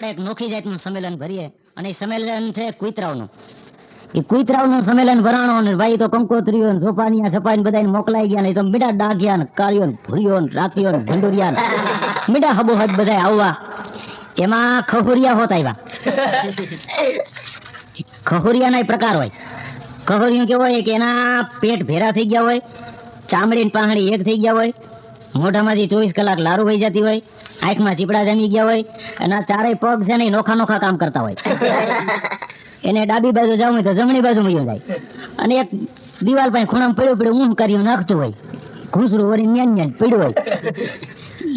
એક નોખી જાતનું સંમેલન ભરીએ અને સંમેલન છે કુતરાવનું એ કુતરાવનું સંમેલન ભરાણો ને ભાઈ તો કંકોત્રીઓ ને સોપાનિયા સપાઈને મોકલાઈ ગયા ને તો મીઠા ડાઘિયા ને કારિયો ને ભૂરિયો ને રાતીઓ ને ભંડુરિયા ને મીઠા હબોહદ બધા આવવા. એમાં ખહુરિયા હોત આવ્યા ખહુરિયાના પ્રકાર હોય. ખહુરિયું કેવો હોય કે એના પેટ ભેરા થઈ ગયા હોય ચામડી ને પાંહડી એક થઈ ગયા હોય, મોઢામાંથી ચોવીસ કલાક લારું વહી જતી હોય આંખમાં ચીપડા જમી ગયા હોય અને ચારેય પગ છે ને નોખા નોખા કામ કરતા હોય. એને ડાબી બાજુ જવું હોય તો જમણી બાજુ મળ્યો જાય. અને એક દિવાલ પાસે ખૂણામાં પડ્યું પડ્યું ઊંઘ કરી નાખતું હોય. ઘૂસડું વળી ન્યાન ન્યાન પડ્યું હોય.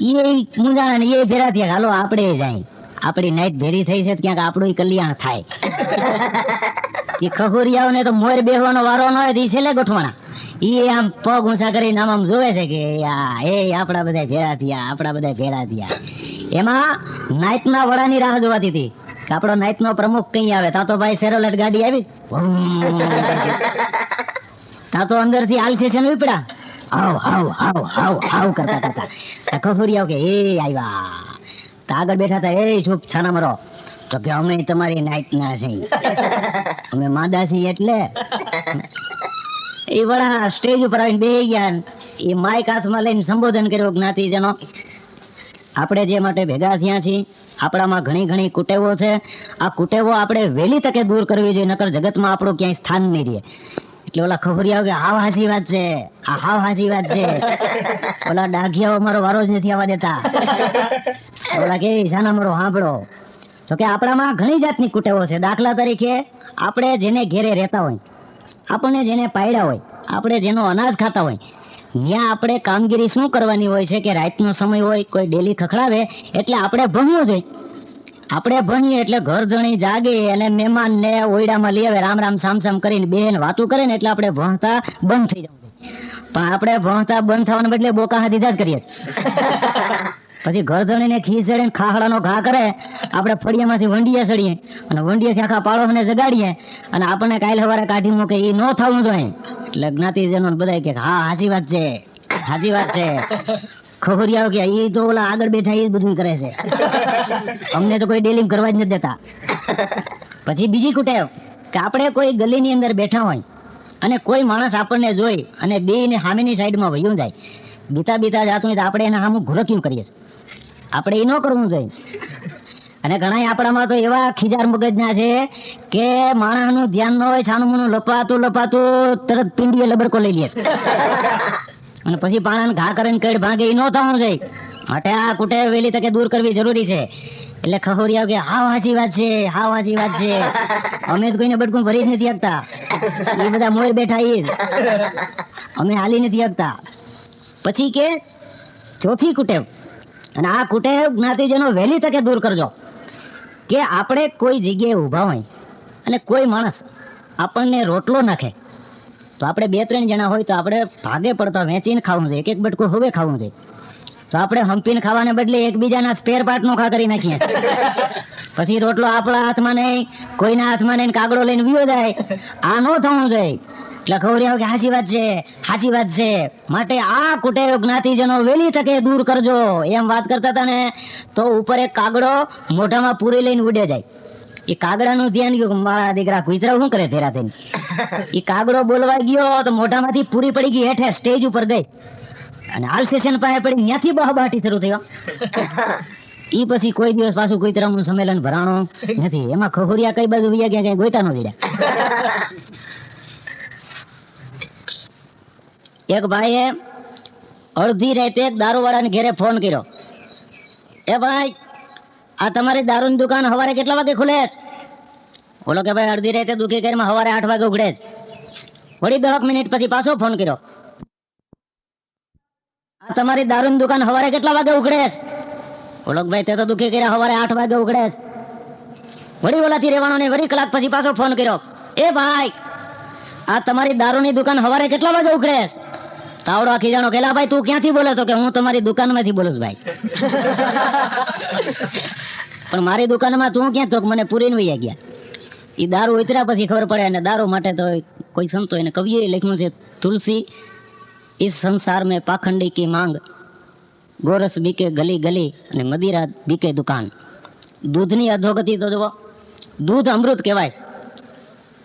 એ મૂંઝાણા ને એ ભેરા થયા હાલો આપણે જાય આપણી નાઈટ ભેરી થઈ છે ક્યાંક આપણું કલ્યાણ થાય. એ ખખુરિયાઓને તો મોર બેહવાનો વારો ન હોય તો એ છેલ્લે ગોઠવાના. ઈ આમ પગ ઊંચા કરીને આમ આમ જોવે છે કે આ એ આપણા બધા ભેળા થયા, આપણા બધા ભેળા થયા. એમાં નાઈટના વડાની રાહ જોવાતી હતી કે આપણો નાઈટનો પ્રમુખ કઈ આવે? તાતો ભાઈ સેરોલેટ ગાડી આવી. તાતો અંદરથી આલસી છે ને ઉપડા. આવ આવ આવ આવ આવ કરતા કરતા. આ ખખુરિયાઓ કે, એ આવ્યા તા આગળ બેઠા હતા, એ ચૂપ, છાના મરો. તો કે, અમે તમારી નાઈટ ના છીએ. અમે માદા છીએ એટલે. એ સ્ટેજ ઉપર આવીને બે ગયા એ માઇક હાથમાં લઈને સંબોધન કર્યો જ્ઞાતિજનો આપણે જે માટે ભેગા થયા છીએ આપણામાં ઘણી ઘણી કુટેવો છે. આ કુટેવો આપણે વહેલી તકે દૂર કરવી જોઈએ નકર જગતમાં આપણું ક્યાંય સ્થાન નહીં રહે. એટલે ઓલા ખબરિયા કે હાવ હાચી વાત છે આ હાવ હાજી વાત છે. ઓલા ડાઘિયાઓ મારો વારો જ નથી આવવા દેતા. ઓલા કે ઈશાના મારો સાંભળો તો કે આપણામાં ઘણી જાતની કુટેવો છે. દાખલા તરીકે આપણે જેને ઘેરે રહેતા હોય આપણને જેને પાયડા હોય, આપણે જેનો અનાજ ખાતા હોય ત્યાં આપણે કામગીરી શું કરવાની હોય છે કે રાતનો સમય હોય, કોઈ ડેલી ખખડાવે, એટલે આપણે ભણવું જોઈએ. આપણે ભણીએ એટલે ઘર જણી જાગે અને મહેમાન ને ઓયડામાં લઈ આવે, રામ રામ સામ સામ કરીને બેન વાતું કરે ને એટલે આપણે ભણતા બંધ થઈ જવું પણ આપણે ભણતા બંધ થવાને બદલે બોકા દીધા જ કરીએ છીએ. પછી ઘર ધણીને ખી ચડે ને ઘા કરે, આપણે ફળિયામાંથી વંડીએ ચડીએ અને વંડીએથી આખા પાડોશને જગાડીએ અને આપણને કાલ સવારે કાઢી મૂકે એ ન થવું જોઈએ એટલે જ્ઞાતિજનો બધા કે, હા સાચી વાત છે સાચી વાત છે. ખબરિયાઓ કે એ તો ઓલા આગળ બેઠા એ બધું કરે છે. અમને તો કોઈ ડેલિંગ કરવા જ નથી દેતા. પછી બીજી કુટેવ કે, આપણે કોઈ ગલીની અંદર બેઠા હોય અને કોઈ માણસ આપણને જોઈ અને બે ને સામેની સાઈડમાં વયું જાય. બીતા બીતા જાતું હોય તો આપણે એના સામું કેમ કરીએ છીએ. આપણે એ ન કરવું જોઈએ. અને ઘણા આપણામાં તો એવા ખીજાર મગજના છે કે માણસનું ધ્યાન ન હોય છાનું મૂનું લપાતું લપાતું તરત પિંડીએ લબડકો લઈ લે અને પછી પાણાને ઘા કરીને કેડ ભાગે એ ન થવું જોઈએ. માટે આ કુટે વેલી તકે દૂર કરવી જરૂરી છે. એટલે ખખોરિયા કે હા હાચી વાત છે હા હાચી વાત છે. અમે તો કોઈને બટકું ભરી જ નથી શકતા. એ બધા મોર બેઠા એ અમે હાલી નથી શકતા. પછી કે ચોથી કુટેવ. અને આ કુટેવ જ્ઞાતિજનો વહેલી તકે દૂર કરજો કે આપણે કોઈ જગ્યાએ ઊભા હોય અને કોઈ માણસ આપણને રોટલો નાખે તો આપણે બે ત્રણ જણા હોય તો આપણે ભાગે પડતા વેચીને ખાવું જોઈએ એક એક બટકું હવે ખાવું જોઈએ. તો આપણે હંપીને ખાવાને બદલે એકબીજાના સ્પેર પાર્ટ નો ખા કરી નાખીએ પછી રોટલો આપણા હાથમાં નહીં કોઈના હાથમાં નહીં કાગડો લઈને વિયો જાય. આ ન થવું જોઈએ. એટલે ખબર કે હાચી વાત છે હાચી વાત છે માટે આ કુટેવ જ્ઞાતિજનો વહેલી તકે દૂર કરજો. એમ વાત કરતા હતા ને તો ઉપર એક કાગડો મોઢામાં પૂરી લઈને ઉડે જાય. એ કાગડાનું ધ્યાન ગયું મારા દીકરા કુતરા શું કરે ધેરા થઈને? એ કાગડો બોલવા ગયો તો મોઢામાંથી પૂરી પડી ગઈ હેઠે સ્ટેજ ઉપર ગઈ. અને હાલ સેશન પાસે પડી ત્યાંથી બહાબાટી શરૂ થયો. ઈ પછી કોઈ દિવસ પાછું કોઈ તરફનું સંમેલન ભરાણો નથી. એમાં ખખોરિયા કઈ બાજુ ગયા કઈ ગોઈતા નો દીધા એક ભાઈએ અડધી રાતે દારૂવાળાને ઘેરે ફોન કર્યો. એ ભાઈ, આ તમારી દારૂની દુકાન સવારે કેટલા વાગે ખુલે છે? બોલો કે ભાઈ, અડધી રાતે દુખી કરીને સવારે આઠ વાગે ઉઘડે છે. વળી દસ મિનિટ પછી પાછો ફોન કર્યો. આ તમારી દારૂની દુકાન સવારે કેટલા વાગે ઉઘડે છે? બોલો ભાઈ, તે તો દુખી કર્યા સવારે આઠ વાગે ઉઘડે છે. વળી ઓલાથી રહેવાનો ને વળી કલાક પછી પાછો ફોન કર્યો. એ ભાઈ, આ તમારી દારૂની દુકાન સવારે કેટલા વાગે ઉઘડે છે? તાવડો આખી જાણો કેલા, ભાઈ, તું ક્યાંથી બોલે તો કે હું તમારી દુકાનમાંથી બોલું ભાઈ? પણ મારી દુકાનમાં તું ક્યાં તો મને પૂરીને વૈયા ગયા? એ દારૂ ઉતર્યા પછી ખબર પડે અને દારૂ માટે તો કોઈ સંતો એને કવિએ લખ્યું છે, તુલસી એ સંસાર મેં પાખંડી કી માંગ. ગોરસ બીકે ગલી ગલી અને મદિરા બીકે દુકાન. દૂધની અધોગતિ તો જુઓ, દૂધ અમૃત કહેવાય.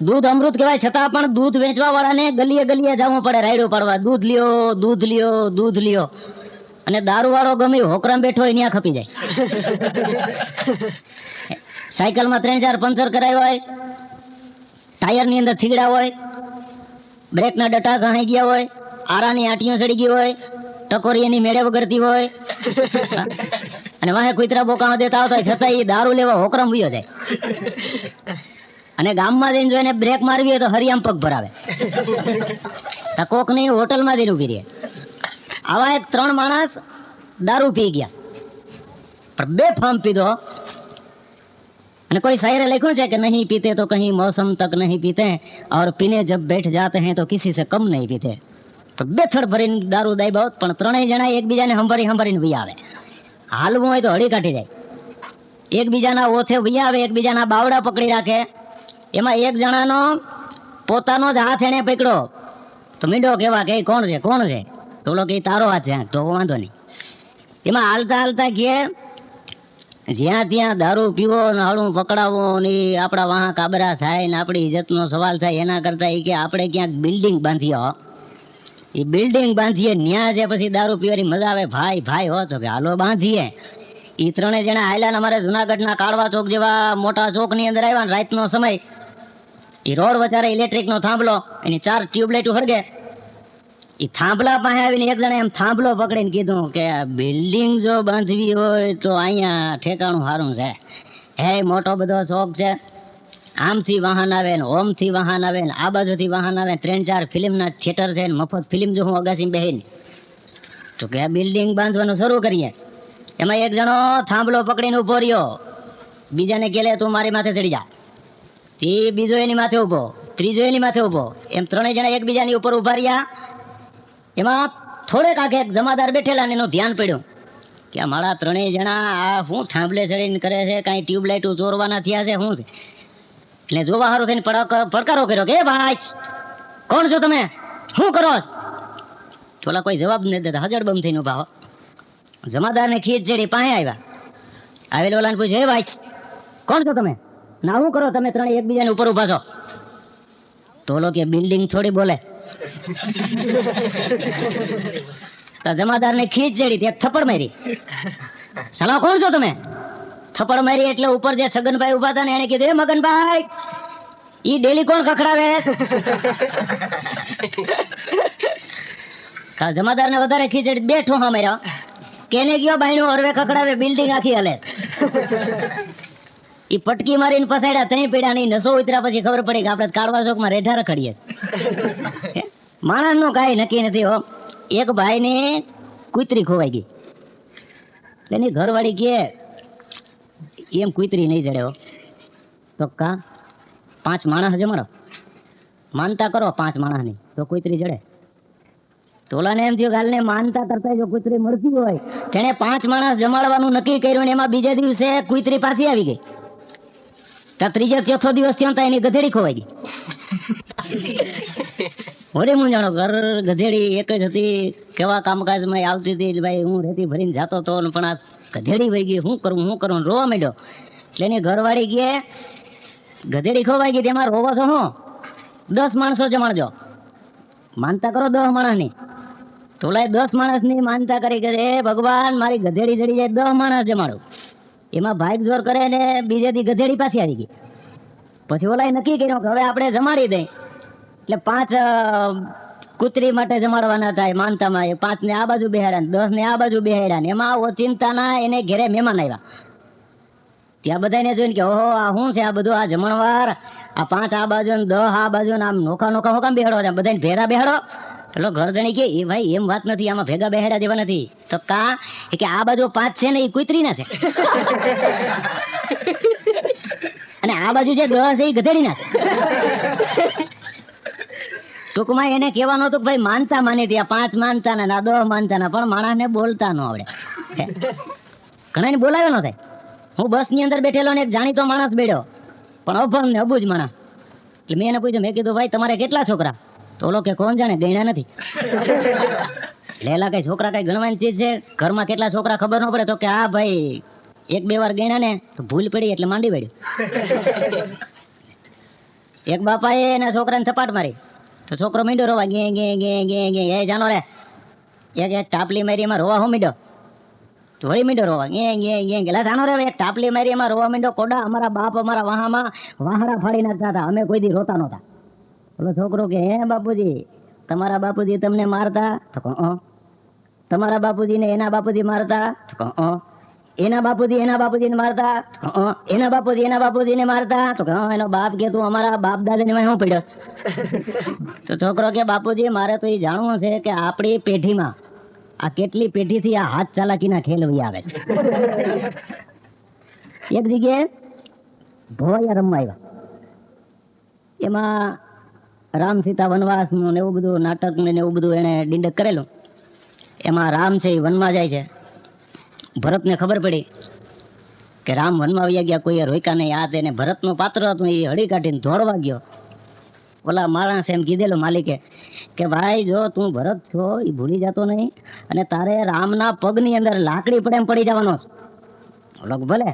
દૂધ અમૃત કહેવાય, છતાં પણ દૂધ વેચવા વાળાને ગલીએ ગલીએ જવું પડે, રાયડો પાડવા. દૂધ લ્યો દૂધ લ્યો દૂધ લ્યો. અને દારૂ વાળો ગમે હોકરમ બેઠો હોય ત્યાં ખપી જાય. સાયકલમાં ત્રણ ચાર પંચર કરાયો હોય, ટાયરની અંદર થીગડા હોય, બ્રેકના ડટા ઘણાઈ ગયા હોય, આરાની આટીઓ સડી ગઈ હોય, ટકોરી એની મેળે વગરતી હોય. અને વાહે કુતરા બોકામાં દેતા આવતા છતાં એ દારૂ લેવા હોકરમ વયો જાય. અને ગામમાં જઈને જોઈને બ્રેક મારવી હોય તો આમ પગ ભરાવે. કોક નહીં હોટલમાં જઈને ઊભી રહે. આવા એક ત્રણ માણસ દારૂ પી ગયા. પણ બે ફામ પીધો. અને કોઈ શાયરે લખ્યું છે કે નહીં પીતે તો કहीं मौसम तक નહીં પીતે ઓર પીને जब બેઠ જાતે हैं તો કિસી સે કમ નહીં પીતે. તો બેથડ ભરીને દારૂ દાઈ પણ ત્રણેય જણા એકબીજાને હંભરી હંભરીને વી આવે. હાલવું હોય તો હળી કાઢી જાય. એકબીજાના ઓથે વી આવે એકબીજાના બાવડા પકડી રાખે. એમાં એક જણાનો પોતાનો જ હાથ એણે પકડ્યો તો મીંડો કેવા કે કોણ છે? કોણ છે? તો ઓલો કે તારો હાથ છે. તો વાંધો નહીં. એમાં હાલતા હાલતા કે જ્યાં ત્યાં દારૂ પીવો ને હળું પકડાવો ને આપણા વાહ કાબરા થાય ને આપણી ઇજ્જતનો સવાલ થાય એના કરતા એ કે, આપણે ક્યાંક બિલ્ડિંગ બાંધીએ એ બિલ્ડિંગ બાંધીએ, ન્યા જે પછી દારૂ પીવાની મજા આવે. ભાઈ ભાઈ હો, તો કે હાલો બાંધીએ. એ ત્રણે જણા ને અમારે જુનાગઢના કાળવા ચોક જેવા મોટા ચોકની અંદર આવ્યા ને રાતનો સમય એ રોડ વચારે ઇલેક્ટ્રિકનો થાંભલો એની ચાર ટ્યુબલાઇટ સળગે એ થાંભલા પાસે આવીને એક જણા એમ થાંભલો પકડીને કીધું કે આ બિલ્ડિંગ જો બાંધવી હોય તો અહીંયા ઠેકાણું સારું છે. હે, મોટો બધો શોખ છે. આમથી વાહન આવે ને ઓમથી વાહન આવે ને આ બાજુથી વાહન આવે ત્રણ ચાર ફિલ્મના થિયેટર છે ને મફત ફિલ્મ જો હું અગાસી બેહીને. તો કે બિલ્ડિંગ બાંધવાનું શરૂ કરીએ. એમાં એક જણો થાંભલો પકડીને ઊભો રહ્યો. બીજાને કે તું મારી માથે ચડી જા. તે બીજો એની માથે ઊભો, ત્રીજો એની માથે ઊભો. એમ ત્રણેય જણા એકબીજાની ઉપર ઊભા રહ્યા. એમાં થોડેક આગે એક જમાદાર બેઠેલા એનું ધ્યાન પડ્યું. કે મારા ત્રણેય જણા આ શું થાંભલે ચડીને કરે છે, કાંઈ ટ્યુબલાઇટો ચોરવાના થયા છે, શું છે? એટલે જોવા સારું થઈને પડક- પડકારો કર્યો કે, "એ ભાઈ, કોણ છો તમે? શું કરો છો?" કોઈ જવાબ નથી દેતા હજડબમ થઈને ઊભા જમાદારને ખીચ ચડી પાસે આવ્યા. આવેલો ઓલાને પૂછ્યું હે ભાઈ, કોણ છો તમે? ના શું કરો? તમે ત્રણે એકબીજાની ઉપર ઊભા છો. તોલો કે બિલ્ડિંગ થોડી બોલે. જમાદાર ને ખીચ ચડી તે એક થપ્પડ મારી. સલાહ કોણ છો તમે? થપ્પડ મારી એટલે ઉપર જે છગનભાઈ ઊભા હતા ને એને કીધું, એ મગનભાઈ, ઈ ડેલી કોણ ખખડાવે? તા જમાદાર ને વધારે ખીચડી બે ઠોહા માર્યા. કેને ગયો બાયણું અરવે ખખડાવે? બિલ્ડિંગ આખી હલે ઈ પટકી મારીને પસાડ્યા ત્રણ પીડા નહીં. નસો ઉતર્યા પછી ખબર પડી કે આપણે કાળવા ચોકમાં રેઢા રખડીએ માણસનું કઈ નક્કી નથી, હો. એક ભાઈ ને કુતરી ખોવાઈ ગઈ. એની ઘરવાળી કે એમ કુતરી નહીં જડે હો. તો કા? પાંચ માણસ જમાડો માનતા કરો પાંચ માણસની તો કુતરી જડે તોલાને એમ થયું કે હાલને માનતા કરતા જો કુતરી મળતી હોય. જેને પાંચ માણસ જમાડવાનું નક્કી કર્યું ને એમાં બીજા દિવસે કુતરી પાછી આવી ગઈ. તો ત્રીજો ચોથો દિવસ થયો ને એની ગધેડી ખોવાઈ ગઈ. હોરે હું જાણો, ઘર ગધેડી એક જ હતી, કેવા કામકાજમાં માં આવતી હતી, ભાઈ હું રેતી ભરીને જાતો હતો પણ આ ગધેડી વહી ગઈ શું કરું શું કરું ને રોવા માંડ્યો. એટલે એની ઘરવાળી કે, ગધેડી ખોવાઈ ગઈ, તેમાં રોવો છો હું? દસ માણસો જમાડજો માનતા કરો દસ માણસની. તોલાય દસ માણસની માનતા કરી કે ભગવાન, મારી ગધેડી જડી જાય, દસ માણસ જમાડું એમાં ભાઈક જોર કરે ને બીજે થી ગધેડી પાછી આવી ગઈ. પછી ઓલાએ નક્કી કર્યું કે હવે આપણે જમાડી દઈ. એટલે પાંચ કુતરી માટે જમાડવાના થાય માનતામાં પાંચ ને આ બાજુ બેહાડ્યા દસ ને આ બાજુ બેહાડ્યા ને એમાં ઓચિંતાના એને ઘેરે મહેમાન આવ્યા ત્યાં બધાને જોઈને કે ઓહો, આ શું છે આ બધું? આ જમણવાર આ પાંચ આ બાજુ ને દહ આ બાજુ ને આમ નોખા નોખા હોકામ બેહાડો બધાને ભેરા બેહાડો. પેલો ઘર જણી કે એ ભાઈ એમ વાત નથી આમાં ભેગા બેહેડા દેવા નથી. તો કા કે આ બાજુ પાંચ છે ને એ કુતરીના છે. અને આ બાજુ જે દસ છે એ ગધેડીના છે. ટૂંકમાં એને કહેવાનું હતું કે ભાઈ માનતા માની ત્યાં પાંચ માનતા ના દસ માનતા ને પણ માણસને બોલતા ન આવડે. ઘણાને બોલાવ્યો ન થાય. હું બસની અંદર બેઠેલો ને એક જાણીતો માણસ બેઠો પણ અભણ ને અબુજ માણસ. એટલે મેં એને પૂછ્યું મેં કીધું ભાઈ તમારે કેટલા છોકરા? તો ઓલો કે કોણ જાણે? ગણ્યા નથી. લેલા કઈ છોકરા કઈ ગણવાની ચીજ છે? ઘરમાં કેટલા છોકરા ખબર ન પડે તો કે હા ભાઈ એક બે વાર ગણ્યા ને તો ભૂલ પડી એટલે માંડી પડ્યું એક બાપાએ એના છોકરાને થપાટ મારી. તો છોકરો મીંડો રોવા ગે ગે ગે ગે ગે. એ જાનો રે. એક એક ટાપલી મારી એમાં રોવા હું મીંડો? તો વળી મીંડો રોવા ગે ગે ગે ગેલા જાણો જાનો રે એક ટાપલી મારી એમાં રોવા મીંડો? કોડા અમારા બાપ અમારા વાહામાં વાહરા ફાડી નાખતા હતા. અમે કોઈ દી રોતા નહોતા. બોલો છોકરો કે, હે બાપુજી, તમારા બાપુજી તમને મારતા? તો બાપુજી ને તમારા એના બાપુજી મારતા? તો બાપુજી એના બાપુજી એના બાપુજીને મારતા? એના બાપુજી એના બાપુજી એના બાપુજીને મારતા? તો એનો બાપ કે તું અમારા બાપ દાદાને વાંહે હું પડ્યો તો છોકરો કે, બાપુજી, મારે તો એ જાણવું છે કે આપણી પેઢીમાં આ કેટલી પેઢીથી આ હાથ ચાલાકીના ખેલ આવે છે. એક જગ્યાએ ભોયા રમવા આવ્યા. એમાં રામ સીતા વનવાસનું ને એવું બધું નાટક ને એવું બધું એને ડિંડક કરેલું. એમાં રામ છે એ વનમાં જાય છે. ભરતને ખબર પડી કે રામ વનમાં વયા ગયા, કોઈએ રોક્યા નહીં. આ તેને ભરતનું પાત્ર હતું, એ હળી કાઢીને ધોળવા ગયો. ઓલા માણસ એમ કીધેલું માલિકે કે ભાઈ, જો તું ભરત છો એ ભૂલી જતો નહીં અને તારે રામના પગની અંદર લાકડી પડે એમ પડી જવાનો. ઓલો ભલે.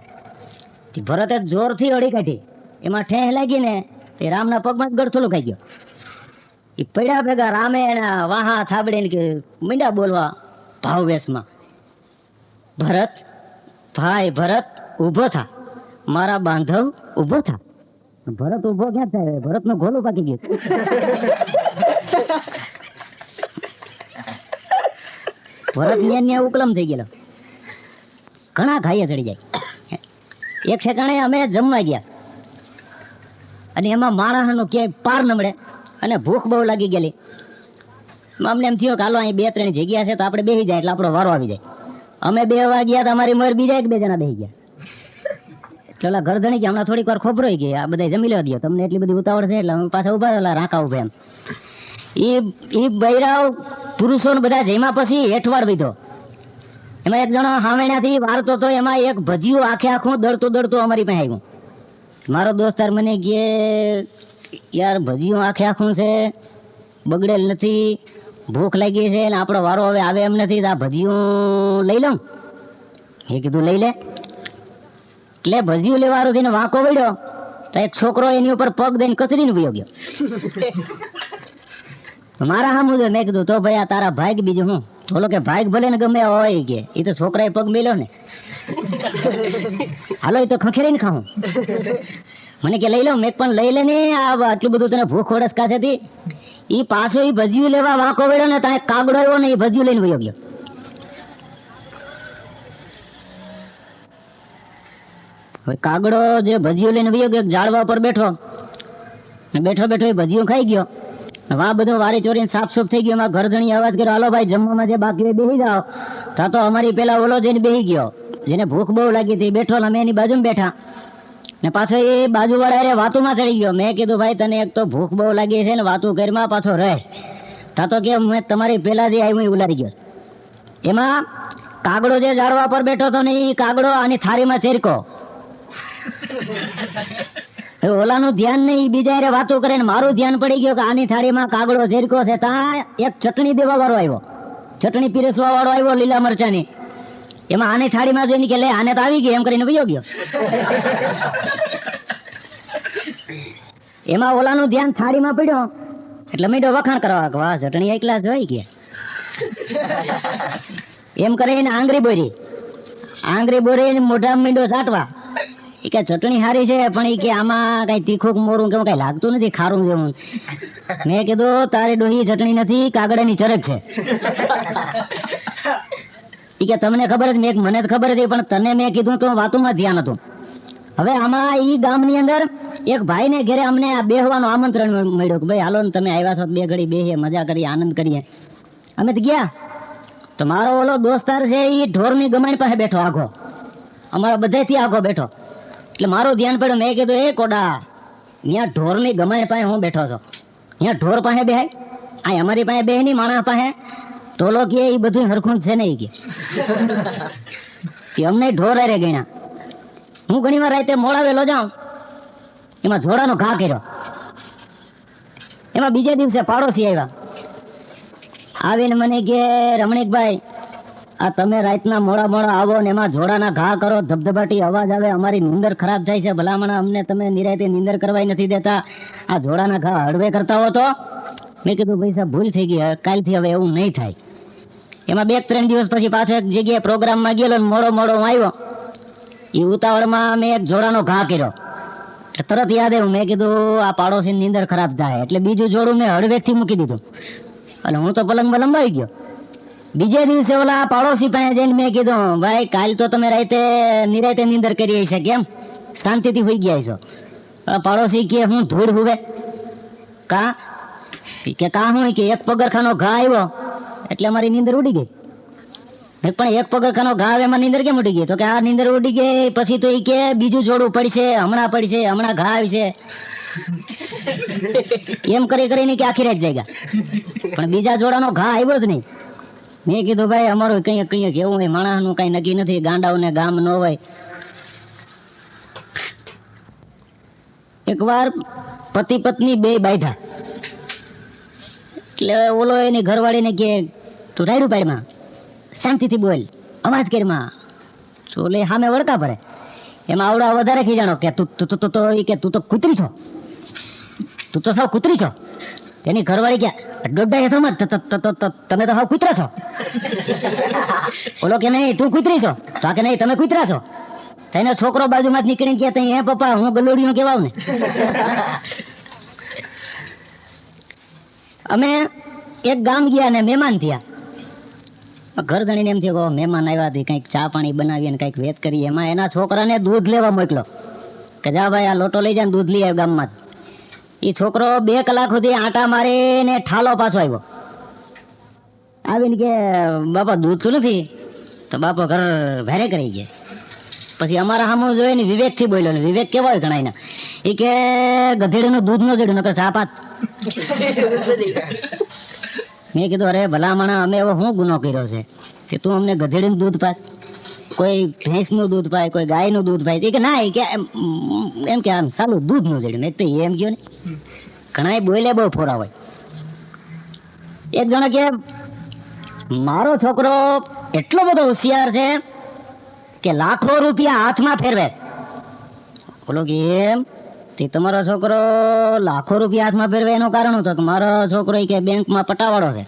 ભરતે જોરથી હળી કાઢી. એમાં ઠેહ લાગી ને તે રામના પગમાં જ ગળથોલું ખાઈ ગયો. એ પડ્યા ભેગા રામે એને વાહા થાબડીને કે મીંડા બોલવા ભાવવેશમાં ભરત, ભાઈ ભરત ઊભો થા. મારા બાંધવ ઊભો થા. ભરત ઊભો ક્યાં થાય? ભરતનું ગોલું પાકી ગયું. ભરત ન્યા ન્યા ઉકલમ થઈ ગયેલો. ઘણા ખાઈએ ચડી જાય. એક ઠેકાણે અમે જમવા ગયા. અને એમાં માણસનો ક્યાંય પાર ન અને ભૂખ બહુ લાગી ગયેલી. અમને એમ થયો કે હાલો અહીં બે ત્રણ જગ્યા છે તો આપણે બેસી જાય એટલે આપણો વારો આવી જાય. અમે બે વાગ્યા તો મર બીજા એક બે જણા બેસી ગયા. એટલે ઓલા કે હમણાં થોડીક વાર ખોબરોઈ ગઈ, આ બધા જમી લેવા દો તમને એટલી બધી ઉતાવળ છે એટલે અમે પાછા ઊભા રહેલા રાંકા ઊભા એમ. એ એ બૈરાવ પુરુષો બધા જમ્યા પછી હેઠવાડ બીધો એમાં એક જણો હાવેણાથી વારતો તો એમાં એક ભજીયું આખે આખું દળતું દળતું અમારી પાસે આવ્યું. મારો દોસ્તાર મને કે યાર ભજીયું આખે આખું છે, બગડેલ નથી, ભૂખ લાગી છે ને આપણો વારો હવે આવે એમ નથી આ ભજીયું લઈ લઉં. એ કીધું, લઈ લે. એટલે ભજીયું લેવાનું થઈને વાંકો વળ્યો, તો એક છોકરો એની ઉપર પગ દઈને કચડીને વયો ગયો. મારા સામું મુજબ મેં કીધું, તો ભાઈ આ તારા ભાઈ બીજું હું? બોલો કે, ભાઈ ભલે ને ગમે હોય કે. એ તો છોકરાએ પગ મેલ્યો ને. હાલો, એ તો ખખેરીને ખાવું મને કે લઈ લો, મેં પણ લઈ લે ને આટલું બધું તને ભૂખ ઓળસકા કાશે તી એ પાછો એ ભજીયું લેવા વાંકો વેડો ને ત્યાં કાગડો આવ્યો ને એ ભજીયું લઈને વયો ગયો. કાગડો જે ભજીયું લઈને વયો ગયો ઝાડવા પર બેઠો. બેઠો બેઠો એ ભજીયું ખાઈ ગયો. વા બધો વારી ચોરીને સાફ સુફ થઈ ગયો, એમાં ઘરધણી અવાજ કર્યો, હાલો ભાઈ, જમવામાં જે બાકી હોય બેસી જાઓ. તા તો અમારી પેલા ઓલો જઈને બેસી ગયો, જેને ભૂખ બહુ લાગી હતી બેઠો અમે એની બાજુમાં બેઠા. ને પાછો એ બાજુવાળા રે વાતુમાં ચડી ગયો. મેં કીધું, ભાઈ, તને એક તો ભૂખ બહુ લાગી છે ને, વાતું ઘરમાં પાછો રહે. તા તો કે, મેં તમારી પેલાથી જે આવ્યું એ ઉલારી ગયો. એમાં કાગડો જે ઝાડવા પર બેઠો હતો ને એ કાગડો આની થાળીમાં ચેરકો. ઓલાનું ધ્યાન નહીં બીજા હારે વાતો કરે ને, મારું ધ્યાન પડી ગયું કે આની થાળીમાં કાગડો, ઝેરકો છે. ત્યાં એક ચટણી દેવા વાળો આવ્યો. ચટણી પીરસવા વાળો આવ્યો લીલા મરચાની. એમાં આને થાળીમાં જોઈને કે લે, આને તો આવી ગયો એમ કરીને વયો ગયો. એમાં ઓલાનું ધ્યાન થાળીમાં પડ્યો, એટલે મીડો વખાણ કરવા વાહ, ચટણી એક ગ્લાસ જોઈ ગયા. એમ કરીને આંગળી બોરી. આંગળી બોરી મોઢા મીંડો સાટવા. એ કે ચટણી સારી છે, પણ એ કે આમાં કઈ તીખું મોરું કેવું કઈ લાગતું નથી, ખારું જેવું મેં કીધું, તારી ડોહી ચટણી નથી, કાગડાની ચરક છે. કે તમને ખબર જ, મેં મને ખબર હતી, પણ તને મેં કીધું તો વાતોમાં ધ્યાન હતું. હવે આમાં ઈ ગામની અંદર એક ભાઈને ઘરે અમને આ બેહવાનું આમંત્રણ મળ્યું કે ભાઈ, હાલો ને તમે આવ્યા છો, બે ઘડી બેહીએ, મજા કરીએ, આનંદ કરીએ. અમે ગયા. તો મારો ઓલો દોસ્તાર છે એ ઢોરની ગમાણ પાસે બેઠો આખો અમારા બધેથી આખો બેઠો. એટલે મારું ધ્યાન પડ્યું, મેં કીધું, એ કોડા ત્યાં ઢોરની ગમાણ પાસે હું બેઠો છો. ત્યાં ઢોર પાસે બેહાય. આ અમારી પાસે બે નહીં માણસ પાસે તોલો કે એ બધું હરખું છે ને કે. અમને ઢોર રે ગણ્યા. હું ઘણી વાર રાતે મોડાવેલો જાઉં, એમાં જોડાનો ઘા કર્યો. એમાં બીજે દિવસે પાડોશી આવ્યા. આવીને મને કે, રમણીકભાઈ, આ તમે રાતના મોડા મોડા આવો ને એમાં જોડાના ઘા કરો, ધબધબાટી અવાજ આવે, અમારી નીંદર ખરાબ થાય છે, ભલામણ અમને તમે નિરાતે નીંદર કરવાય નથી દેતા. આ જોડાના ઘા હળવે કરતા હો તો. મેં કીધું, ભાઈ સાહેબ, ભૂલ થઈ ગઈ, કાલથી હવે એવું નહીં થાય. એમાં બે ત્રણ દિવસ પછી પાછો એક જગ્યાએ પ્રોગ્રામમાં ગયેલો મોડો મોડો હું આવ્યો. એ ઉતાવળમાં મેં એક જોડાનો ઘા કર્યો. તરત યાદ આવ્યું. મેં કીધું, આ પાડોશી નીંદર ખરાબ થાય. એટલે બીજું જોડું મેં હળવેથી મૂકી દીધું. અને હું તો પલંગમાં લંબાઈ ગયો. બીજે દિવસે ઓલા પાડોશી પાસે જઈને મેં કીધું, ભાઈ, કાલ તો તમે રાતે નિરાતે નીંદર કરી છે કેમ? શાંતિથી હોઈ ગયા છો પાડોશી કે, હું ધૂળ હુવે. કા? કે, કા હું? કે, એક પગરખાનો ઘા આવ્યો. એટલે અમારી નીંદર ઉડી ગઈ. પણ એક પગરખાનો ઘાવ એમાં નીંદર કેમ ઉડી ગઈ? તો કે આ નીંદર ઉડી ગઈ, પછી તો એ કે બીજું જોડું પડશે, હમણાં પડશે, હમણાં ઘાવ છે એમ કરી કરીને કે આખી રાત જાગ્યા. પણ બીજા જોડાનો ઘા આવ્યો જ નહીં. મેં કીધું, ભાઈ, અમારું કઈ કઈ કેવું હોય, માણસનું કઈ નક્કી નથી, ગાંડાઓને ગામ ન હોય. એકવાર પતિ પત્ની બે બાંધ્યા. એટલે ઓલો એની ઘરવાળીને કે, તું રાયડું પાડમાં. શાંતિથી બોલ. અવાજ કરમાં. ચોલે સામે વળકા પડે એમાં આવડા વધારે ખીજાણો કે, તું તું તું, તો કે, તું તો કૂતરી છો. તું તો સાવ કૂતરી છો. તેની ઘરવાળી કે દોઢા હેઠો મત તમે તો સાવ કૂતરા છો. ઓલો કે, નહીં, તું કૂતરી છો. તો કે, નહીં, તમે કૂતરા છો. તેને છોકરો બાજુમાં નીકળીને કે ત્યાં પપ્પા, હું ગલોડીનો કેવાવ ને. અમે એક ગામ ગયા ને મહેમાન થયા. ઘર ધણીને એમ થયું મહેમાન આવ્યા હતી ચા પાણી બનાવી અને કંઈક વેત કરી એમાં એના છોકરાને દૂધ લેવા મોકલો. કે જા ભાઈ, આ લોટો લઈ જાય દૂધ લઈ આવ્યો ગામમાં એ છોકરો બે કલાક સુધી આટા મારીને ઠાલો પાછો આવ્યો. આવીને કે, બાપા, દૂધ તો નથી. તો બાપા ઘર ભેરે કરી ગયા. પછી અમારા સામે જોઈએ ને વિવેકથી બોલ્યો. વિવેક કેવો હોય ઘણા એના એ કે, ગધેડીનું દૂધ ન જોડ્યું, નકર ચા પાત. મેં કીધું, અરે ભલામણા, અમે એવો શું ગુનો કર્યો છે? કે તું અમને ગધેડીનું દૂધ પાસ, કોઈ ભેંસનું દૂધ પાય, કોઈ ગાયનું દૂધ પાય. કે, ના કે, એમ કે, આમ સાલું દૂધનું જડ્યું મેં તો એમ ગયો ને? ઘણા બોલે બહુ ફોરા હોય. એક જણા કે, મારો છોકરો એટલો બધો હોશિયાર છે કે લાખો રૂપિયા હાથમાં ફેરવે. બોલો કે, એમ? તે તમારો છોકરો લાખો રૂપિયા હાથમાં ફેરવે એનું કારણ હતું કે મારો છોકરો કે બેંકમાં પટાવાળો છે.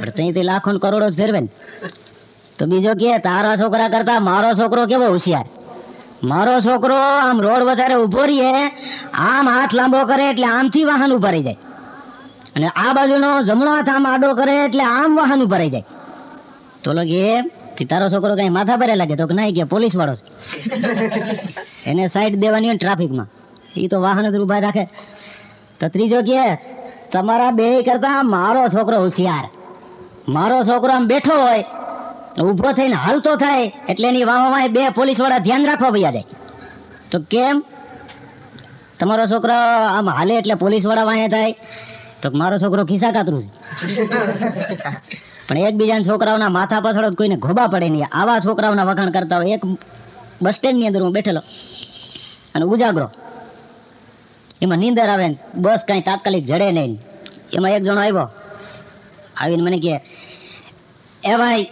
પણ ત્યાંથી લાખો કરોડો જ ફેરવે તો બીજો કે, તારા છોકરા કરતા મારો છોકરો કેવો હોશિયાર? મારો છોકરો આમ રોડ વધારે ઊભો રહીએ, આમ હાથ લાંબો કરે એટલે આમથી વાહન ઊભા જાય. અને આ બાજુનો જમણો હાથ આમ આડો કરે એટલે આમ વાહન ઊભા જાય. તો લગે કે "તે તારો છોકરો કઈ માથા ભરે લાગે? તો કે નહીં કે પોલીસ વાળો છે. એને સાઈડ દેવાની હોય ટ્રાફિકમાં. એ તો વાહન જ ઊભા રાખે. તો ત્રીજો કે, તમારા બે કરતા મારો છોકરો હોશિયાર. મારો છોકરો આમ બેઠો હોય ઊભો થઈને હાલતો થાય, એટલે એની વાહમાં બે પોલીસવાળા ધ્યાન રાખવા વયા જાય. તો કેમ? તમારો છોકરો આમ હાલે એટલે પોલીસવાળા વાંચે થાય. તો મારો છોકરો ખિસ્સા કાતરું છે. પણ એકબીજાના છોકરાઓના માથા પાછળ કોઈને ઘોબા પડે નહીં. આવા છોકરાઓના વખાણ કરતા હોય, એક બસ સ્ટેન્ડની અંદર હું બેઠેલો. અને ઉજાગરો. એમાં નીંદર આવે ને બસ કઈ તાત્કાલિક જડે નહીં. એમાં એક જણો આવ્યો. આવીને મને કહે, એ ભાઈ,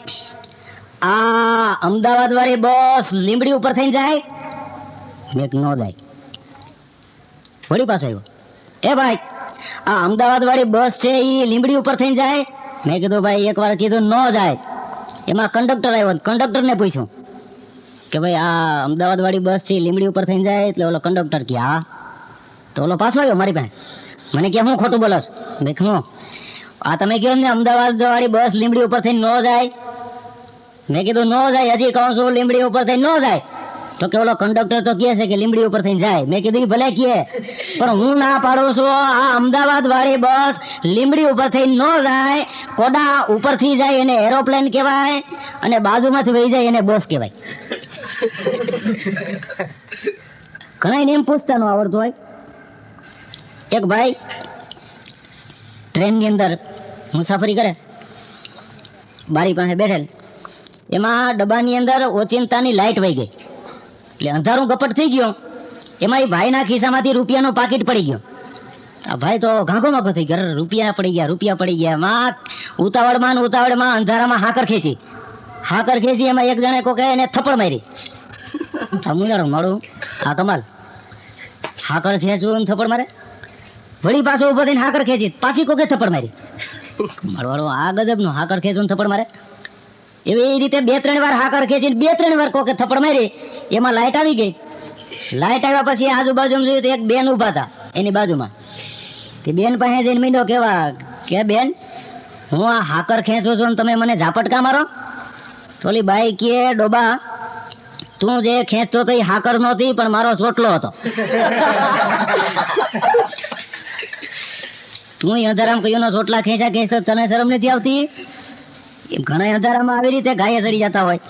આ અમદાવાદ વાળી બસ લીમડી ઉપર થઈને જાય? મેં ન જાય. વળી પાછો આવ્યો. એ ભાઈ, આ અમદાવાદ વાળી બસ છે એ લીમડી ઉપર થઈને જાય? મેં કીધું, ભાઈ એકવાર કીધું, ન જાય. એમાં કંડક્ટર આવ્યો કંડક્ટરને પૂછ્યું કે, ભાઈ, આ અમદાવાદ વાળી બસ છે લીમડી ઉપર થઈને જાય? એટલે ઓલો કંડક્ટર કે હા. તો ઓલો પાછો આવ્યો મારી પાસે. મને કે હું ખોટું બોલસ મેં કીધું, આ તમે કહો ને અમદાવાદ વાળી બસ લીમડી ઉપર થઈ ન જાય. મેં કીધું ન જાય હજી કહું છું લીમડી ઉપર થઈ ન જાય. તો કે ઓલો કંડક્ટર તો કહે છે કે લીમડી ઉપર થઈને જાય. મેં કીધું ભલે કહે પણ હું ના પાડું છું આ અમદાવાદ વાળી બસ લીમડી ઉપર થઈને ન જાય કોડા ઉપરથી જાય એને એરોપ્લેન કહેવાય અને બાજુમાંથી વહી જાય એને બસ કહેવાય. ઘણા એમ પૂછતા ન આવડતું હોય. એક ભાઈ ટ્રેનની અંદર મુસાફરી કરે. બારી પાસે બેઠેલ. એમાં ડબ્બાની અંદર ઓચિંતાની લાઈટ વહી ગઈ. એટલે અંધારું કપટ થઈ ગયો. એમાં એ ભાઈના ખિસ્સામાંથી રૂપિયાનો પાકીટ પડી ગયો. આ ભાઈ તો ઘાંઘો માગો થઈ ગયો. રૂપિયા પડી ગયા રૂપિયા પડી ગયા. માં ઉતાવળમાં ને ઉતાવળમાં અંધારામાં હાકર ખેંચી. હાકર ખેંચી એમાં એક જણે કોકે એને થપ્પડ મારી. મુંજાણું મારું. આ કમાલ. હાકર ખેંચવું ને થપ્પડ મારે. વળી પાછો ઊભો થઈને હાકર ખેંચી, પાછી કોકે થપ્પડ મારી? મારવાડો આ ગજબનું હાકર ખેંચવું ને થપ્પડ મારે? એવી રીતે બે ત્રણ વાર હાકર ખેંચીને બે ત્રણ વાર કોકે થપ્પડ મારી, એમાં લાઇટ આવી ગઈ. લાઇટ આવ્યા પછી આજુબાજુમાં જોયું તો એક બેન ઊભા હતા, એની બાજુમાં. તે બેન પાસે જઈને મીંડો કેવા, કે બેન, હું આ હાકર ખેંચું છું તમે મને ઝાપટકા મારો? તો ઓલી બાઈ કે ડોબા. તું જે ખેંચતો તો એ હાકર નહોતી, પણ મારો ચોટલો હતો. તું અંધારામ કયો ચોટલા ખેંચા ખેંચતો તને શરમ નથી આવતી? ઘણા અંધારામાં આવી રીતે ગાયે ચડી જતા હોય.